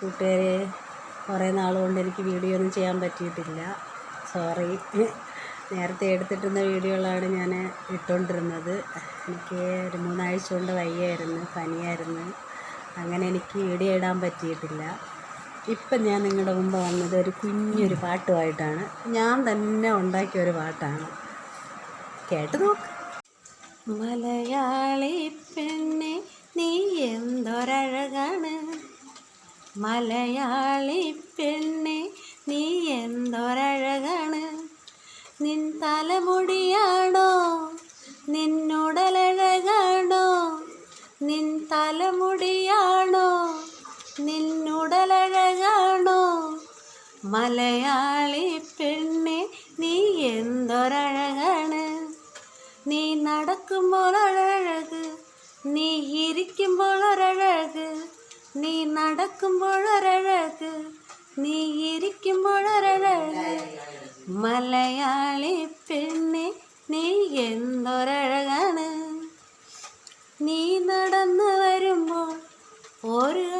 കൂട്ടുകാരെ കുറേ നാൾ കൊണ്ട് എനിക്ക് വീഡിയോ ഒന്നും ചെയ്യാൻ പറ്റിയിട്ടില്ല. സോറി നേരത്തെ എടുത്തിട്ടുന്ന വീഡിയോകളാണ് ഞാൻ ഇട്ടുകൊണ്ടിരുന്നത്. എനിക്ക് ഒരു മൂന്നാഴ്ച കൊണ്ട് വയ്യായിരുന്നു പനിയായിരുന്നു. അങ്ങനെ എനിക്ക് വീഡിയോ ഇടാൻ പറ്റിയിട്ടില്ല. ഇപ്പം ഞാൻ നിങ്ങളുടെ മുമ്പ് വന്നത് ഒരു കുഞ്ഞൊരു പാട്ടുമായിട്ടാണ്. ഞാൻ തന്നെ ഉണ്ടാക്കിയ ഒരു പാട്ടാണ്. കേട്ട് നോക്ക്. മലയാളി പെണ്ണെ നീ എന്തൊരഴകാണ്? മലയാളി പെണ്ണെ നീ എന്തൊരഴകാണ്? നിൻ തലമുടിയാണോ? നിന്നുടലഴകാണോ? നിൻ തലമുടിയാണോ? നിന്നുടലഴകാണോ? മലയാളി പെണ്ണെ നീ എന്തൊരഴകാണ്? നീ നടക്കുമ്പോൾ അഴക് നീ ഇരിക്കുമ്പോൾ നീ നടക്കുമ്പോഴൊരഴക് നീ ഇരിക്കുമ്പോഴൊരഴക് മലയാളി പെണ്ണെ നീ എന്തൊരഴകാണ്? നീ നടന്നു വരുമ്പോൾ ഒരു